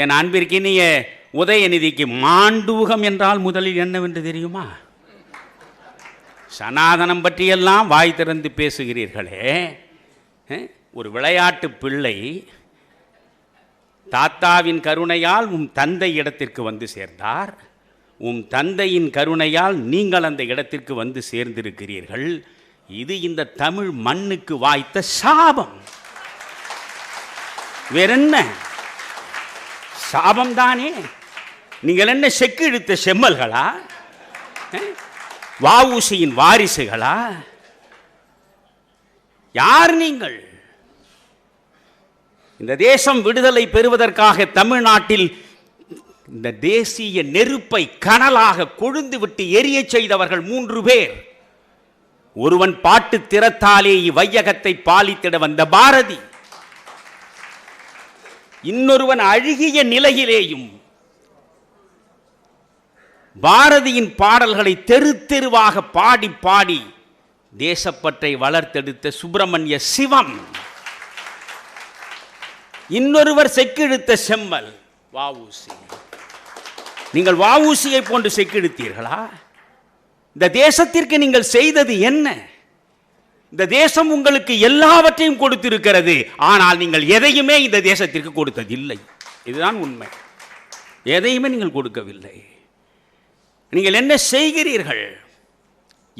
என் அன்பிற்கினிய உதயநிதிக்கு மாண்டூகம் என்றால் முதலில் என்னவென்று தெரியுமா? சனாதனம் பற்றியெல்லாம் வாய் திறந்து பேசுகிறீர்களே. ஒரு விளையாட்டு பிள்ளை தாத்தாவின் கருணையால் உம் தந்தை இடத்திற்கு வந்து சேர்ந்தார். உம் தந்தையின் கருணையால் நீங்கள் அந்த இடத்திற்கு வந்து சேர்ந்திருக்கிறீர்கள். இது இந்த தமிழ் மண்ணுக்கு வாய்த்த சாபம். வேறென்ன? சாபம் தானே நீங்கள் என்ன செக்கு இழுத்த செம்மல்களா? வாவூசியின் வாரிசுகளா? யார் நீங்கள்? இந்த தேசம் விடுதலை பெறுவதற்காக தமிழ்நாட்டில் இந்த தேசிய நெருப்பை கனலாக கொழுந்து விட்டு எரியச் செய்தவர்கள் மூன்று பேர். ஒருவன் பாட்டு திறத்தாலே இவ்வையகத்தை பாலித்திட வந்த பாரதி. இன்னொருவன் அழுகிய நிலையிலேயும் பாரதியின் பாடல்களை தெரு தெருவாக பாடி பாடி தேசப்பற்றை வளர்த்தெடுத்த சுப்பிரமணிய சிவம். இன்னொருவர் செக்கிழுத்த செம்மல் வாவூசி நீங்கள் வாவூசியை போன்று செக்கிழுத்தீர்களா? இந்த தேசத்திற்கு நீங்கள் செய்தது என்ன? இந்த தேசம் உங்களுக்கு எல்லாவற்றையும் கொடுத்திருக்கிறது. ஆனால் நீங்கள் எதையுமே இந்த தேசத்திற்கு கொடுத்ததில்லை. இதுதான் உண்மை. எதையுமே நீங்கள் கொடுக்கவில்லை. நீங்கள் என்ன செய்கிறீர்கள்?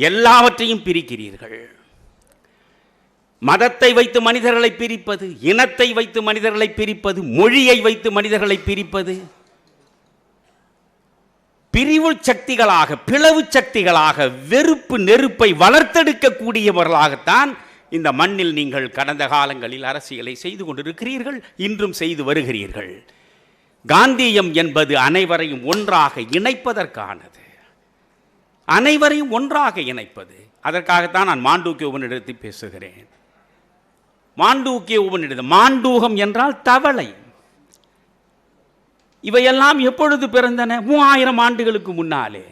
எல்லாவற்றையும் பிரிக்கிறீர்கள். மதத்தை வைத்து மனிதர்களை பிரிப்பது இனத்தை வைத்து மனிதர்களை பிரிப்பது மொழியை வைத்து மனிதர்களை பிரிப்பது பிரிவு சக்திகளாக பிளவு சக்திகளாக வெறுப்பு நெருப்பை வளர்த்தெடுக்கக்கூடியவர்களாகத்தான் இந்த மண்ணில் நீங்கள் கடந்த காலங்களில் அரசியலை செய்து கொண்டிருக்கிறீர்கள் இன்றும் செய்து வருகிறீர்கள். காந்தியம் என்பது அனைவரையும் ஒன்றாக இணைப்பதற்கானது. அனைவரையும் ஒன்றாக இணைப்பது. அதற்காகத்தான் நான் மாண்டூக்கிய உபனிடத்தை பேசுகிறேன். மாண்டூக்கிய உபனிடம் மாண்டூகம் என்றால் தவளை. இவையெல்லாம் எப்பொழுது பிறந்தன? மூவாயிரம் ஆண்டுகளுக்கு முன்னாலே.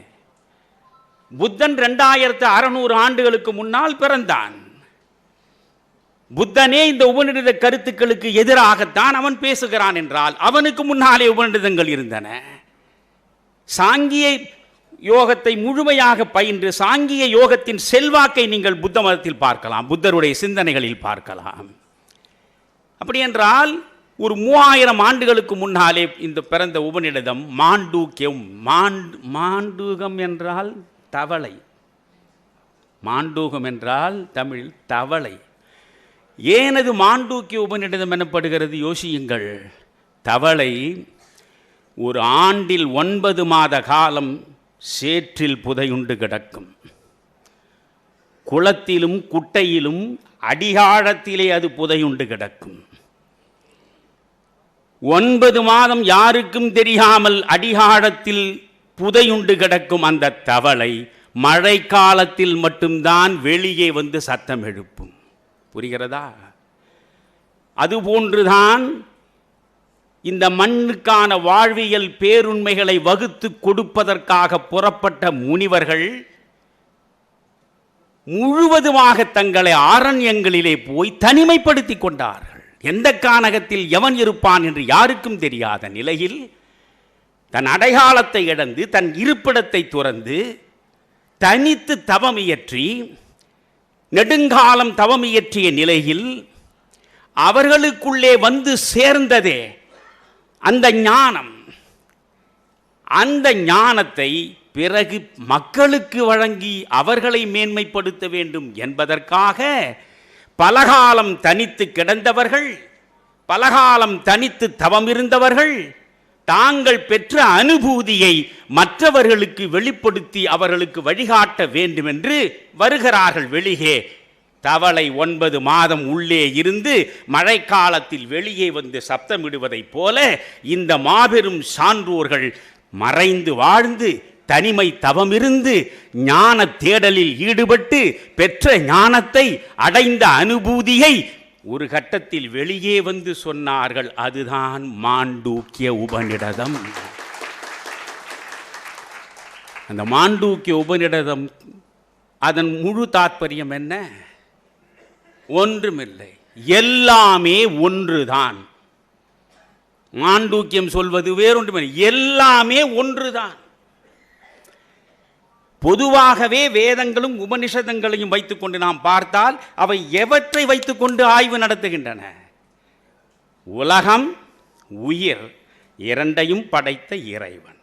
புத்தன் ரெண்டாயிரத்து அறநூறு ஆண்டுகளுக்கு முன்னால் பிறந்தான். புத்தனே இந்த உபநிடத கருத்துக்களுக்கு எதிராகத்தான் அவன் பேசுகிறான் என்றால் அவனுக்கு முன்னாலே உபநிடதங்கள் இருந்தன. சாங்கிய யோகத்தை முழுமையாக பயின்று சாங்கிய யோகத்தின் செல்வாக்கை நீங்கள் புத்த மதத்தில் பார்க்கலாம் புத்தருடைய சிந்தனைகளில் பார்க்கலாம். அப்படி என்றால் ஒரு மூவாயிரம் ஆண்டுகளுக்கு முன்னாலே இந்த பிறந்த உபநிடதம் மாண்டூக்கியம். மாண்டு மாண்டூகம் என்றால் தவளை. மாண்டூகம் என்றால் தமிழில் தவளை. ஏனது மாண்டூக்கிய உபநிடதம் எனப்படுகிறது? யோசியுங்கள். தவளை ஒரு ஆண்டில் ஒன்பது மாத காலம் சேற்றில் புதையுண்டு கிடக்கும். குளத்திலும் குட்டையிலும் அடிகாழத்திலே அது புதையுண்டு கிடக்கும். ஒன்பது மாதம் யாருக்கும் தெரியாமல் அடிகாழத்தில் புதையுண்டு கிடக்கும் அந்த தவளை மழை காலத்தில் மட்டும்தான் வெளியே வந்து சத்தம் எழுப்பும். புரிகிறதா? அதுபோன்றுதான் இந்த மண்ணுக்கான வாழ்வியல் பேருண்மைகளை வகுத்து கொடுப்பதற்காக புறப்பட்ட முனிவர்கள் முழுவதுமாக தங்களை ஆரண்யங்களிலே போய் தனிமைப்படுத்தி கொண்டார் எந்த கானகத்தில் எவன் இருப்பான் என்று யாருக்கும் தெரியாத நிலையில் தன் அடையாளத்தை இழந்து தன் இருப்பிடத்தை துறந்து தனித்து தவமியற்றி நெடுங்காலம் தவமியற்றிய நிலையில் அவர்களுக்குள்ளே வந்து சேர்ந்ததே அந்த ஞானம். அந்த ஞானத்தை பிறகு மக்களுக்கு வழங்கி அவர்களை மேன்மைப்படுத்த வேண்டும் என்பதற்காக பலகாலம் தனித்து கிடந்தவர்கள் பலகாலம் தனித்து தவம் இருந்தவர்கள் தாங்கள் பெற்ற அனுபூதியை மற்றவர்களுக்கு வெளிப்படுத்தி அவர்களுக்கு வழிகாட்ட வேண்டும் என்று வருகிறார்கள் வெளியே. தவளை ஒன்பது மாதம் உள்ளே இருந்து மழைக்காலத்தில் வெளியே வந்து சப்தமிடுவதைப் போல இந்த மாபெரும் சான்றோர்கள் மறைந்து வாழ்ந்து தனிமை தவமிருந்து ஞான தேடலில் ஈடுபட்டு பெற்ற ஞானத்தை அடைந்த அனுபூதியை ஒரு கட்டத்தில் வெளியே வந்து சொன்னார்கள். அதுதான் மாண்டூக்கிய உபநிடதம். அந்த மாண்டூக்கிய உபநிடதம் அதன் முழு தாத்பரியம் என்ன? ஒன்றுமில்லை. எல்லாமே ஒன்றுதான். மாண்டூக்கியம் சொல்வது வேறொன்றுமில்லை. எல்லாமே ஒன்றுதான். பொதுவாகவே வேதங்களும் உபனிஷதங்களையும் வைத்துக்கொண்டு நாம் பார்த்தால் அவை எவற்றை வைத்துக்கொண்டு ஆய்வு நடத்துகின்றன? உலகம் உயிர் இரண்டையும் படைத்த இறைவன்.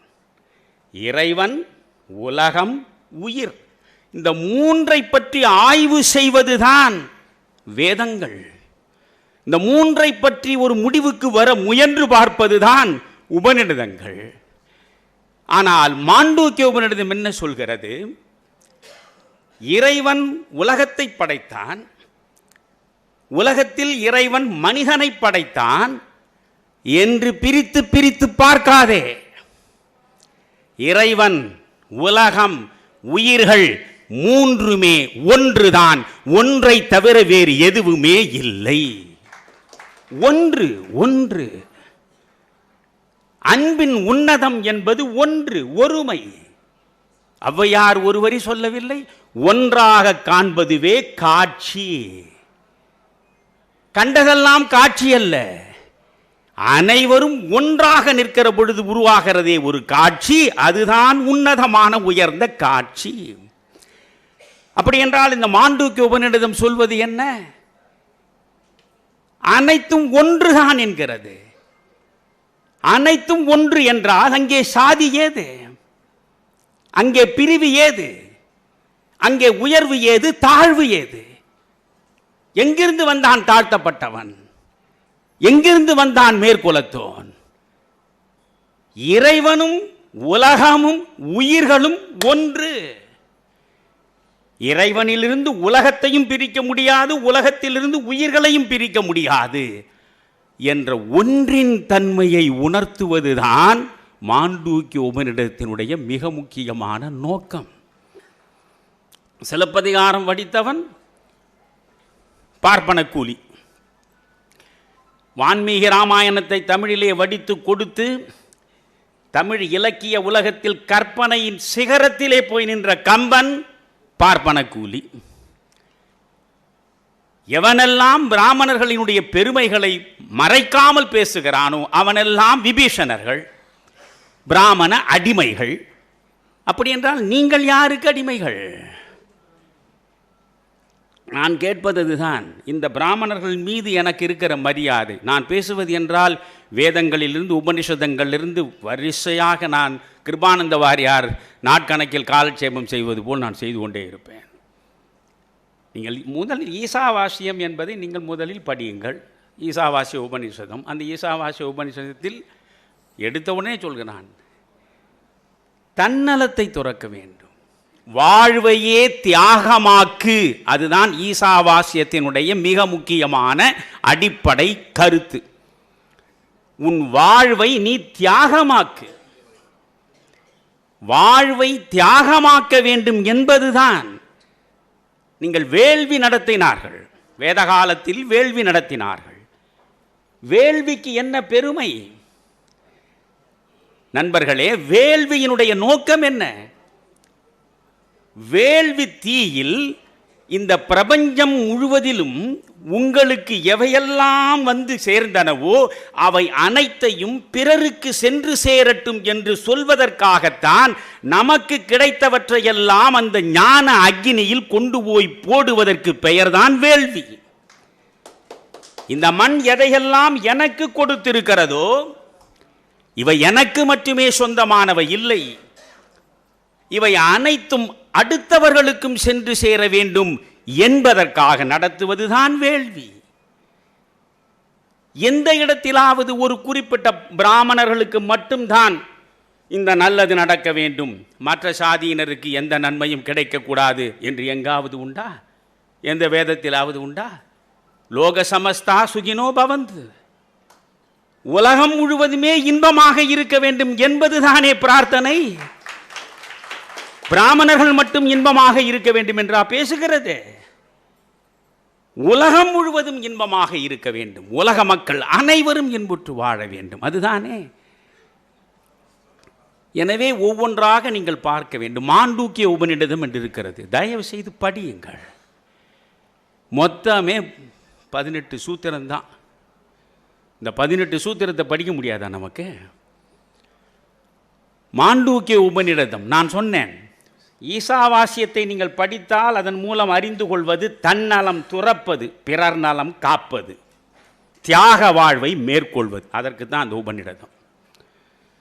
இறைவன் உலகம் உயிர். இந்த மூன்றை பற்றி ஆய்வு செய்வதுதான் வேதங்கள். இந்த மூன்றை பற்றி ஒரு முடிவுக்கு வர முயன்று பார்ப்பதுதான் உபநிடதங்கள். ஆனால் மாண்டூக்கிய உபனிடம் என்ன சொல்கிறது? இறைவன் உலகத்தை படைத்தான். உலகத்தில் இறைவன் மனிதனை படைத்தான் என்று பிரித்து பிரித்து பார்க்காதே. இறைவன் உலகம் உயிர்கள் மூன்றுமே ஒன்றுதான். ஒன்றை தவிர வேறு எதுவுமே இல்லை. ஒன்று ஒன்று. அன்பின் உன்னதம் என்பது ஒன்று ஒருமை. ஔவையார் ஒருவரி சொல்லவில்லை ஒன்றாக காண்பதுவே காட்சி. கண்டதெல்லாம் காட்சி அல்ல. அனைவரும் ஒன்றாக நிற்கிற பொழுது உருவாகிறதே ஒரு காட்சி அதுதான் உன்னதமான உயர்ந்த காட்சி. அப்படி என்றால் இந்த மாண்டூக்கிய உபநிடதம் சொல்வது என்ன? அனைத்தும் ஒன்றுதான் என்கிறது. அனைத்தும் ஒன்று என்றால் அங்கே சாதி ஏது? அங்கே பிரிவு ஏது? அங்கே உயர்வு ஏது? தாழ்வு ஏது? எங்கிருந்து வந்தான் தாழ்த்தப்பட்டவன்? எங்கிருந்து வந்தான் மேற்குலத்தோன்? இறைவனும் உலகமும் உயிர்களும் ஒன்று. இறைவனிலிருந்து உலகத்தையும் பிரிக்க முடியாது உலகத்திலிருந்து உயிர்களையும் பிரிக்க முடியாது. என்ற ஒன்றின் தன்மையை உணர்த்துவதுதான் மாண்டூக்கிய உபனிடத்தினுடைய மிக முக்கியமான நோக்கம். சிலப்பதிகாரம் வடித்தவன் பார்ப்பன கூலி ராமாயணத்தை தமிழிலே வடித்து கொடுத்து தமிழ் இலக்கிய உலகத்தில் கற்பனையின் சிகரத்திலே போய் நின்ற கம்பன் பார்ப்பன கூலி எவனெல்லாம் பிராமணர்களினுடைய பெருமைகளை மறைக்காமல் பேசுகிறானோ அவனெல்லாம் விபீஷணர்கள் பிராமண அடிமைகள். அப்படி என்றால் நீங்கள் யாருக்கு அடிமைகள்? நான் கேட்பது இதுதான் இந்த பிராமணர்கள் மீது எனக்கு இருக்கிற மரியாதை. நான் பேசுவது என்றால் வேதங்களிலிருந்து உபனிஷதங்களிலிருந்து வரிசையாக நான் கிருபானந்த வாரியார் நாட்கணக்கில் காலட்சேபம் செய்வது போல் நான் செய்து கொண்டே இருப்பேன். நீங்கள் முதல் ஈசாவாசியம் என்பதை நீங்கள் முதலில் படியுங்கள். ஈசாவாசிய உபநிஷதம். அந்த ஈசாவாசிய உபநிஷதத்தில் எடுத்தவுடனே சொல்கிறான் தன்னலத்தை துறக்க வேண்டும். வாழ்வையே தியாகமாக்கு. அதுதான் ஈசாவாசியத்தினுடைய மிக முக்கியமான அடிப்படை கருத்து. உன் வாழ்வை நீ தியாகமாக்கு. வாழ்வை தியாகமாக்க வேண்டும் என்பதுதான் நீங்கள் வேள்வி நடத்தினார்கள். வேதகாலத்தில் வேள்வி நடத்தினார்கள். வேள்விக்கு என்ன பெருமை? நண்பர்களே வேள்வியினுடைய நோக்கம் என்ன? வேள்வி தீயில் இந்த பிரபஞ்சம் முழுவதிலும் உங்களுக்கு எவையெல்லாம் வந்து சேர்ந்தனவோ அவை அனைத்தையும் பிறருக்கு சென்று சேரட்டும் என்று சொல்வதற்காகத்தான் நமக்கு கிடைத்தவற்றையெல்லாம் அந்த ஞான அக்னியில் கொண்டு போய் போடுவதற்கு பெயர்தான் வேள்வி. இந்த மண் எதையெல்லாம் எனக்கு கொடுத்திருக்கிறதோ இவை எனக்கு மட்டுமே சொந்தமானவை இல்லை. இவை அனைத்தும் அடுத்தவர்களுக்கும் சென்று சேர வேண்டும் என்பதற்காக நடத்துவதுதான் வேள்வி. எந்த இடத்திலாவது ஒரு குறிப்பிட்ட பிராமணர்களுக்கு மட்டும்தான் இந்த நல்லது நடக்க வேண்டும். மற்ற சாதியினருக்கு எந்த நன்மையும் கிடைக்கக்கூடாது என்று எங்காவது உண்டா? எந்த வேதத்திலாவது உண்டா? லோக சமஸ்தா சுகினோ பவந்து. உலகம் முழுவதுமே இன்பமாக இருக்க வேண்டும் என்பதுதானே பிரார்த்தனை? பிராமணர்கள் மட்டும் இன்பமாக இருக்க வேண்டும் என்றா பேசுகிறது? உலகம் முழுவதும் இன்பமாக இருக்க வேண்டும். உலக மக்கள் அனைவரும் இன்புற்று வாழ வேண்டும். அதுதானே? எனவே ஒவ்வொன்றாக நீங்கள் பார்க்க வேண்டும். மாண்டூக்கிய உபநிடதம் என்று இருக்கிறது தயவு செய்து படியுங்கள். மொத்தமே பதினெட்டு சூத்திரம்தான். இந்த பதினெட்டு சூத்திரத்தை படிக்க முடியாதா நமக்கு? மாண்டூக்கிய உபநிடதம். நான் சொன்னேன். ஈசாவாசியத்தை நீங்கள் படித்தால் அதன் மூலம் அறிந்து கொள்வது தன்னலம் துறப்பது பிறர் நலம் காப்பது தியாக வாழ்வை மேற்கொள்வது. அதற்கு தான் அந்த உபநிடதம்.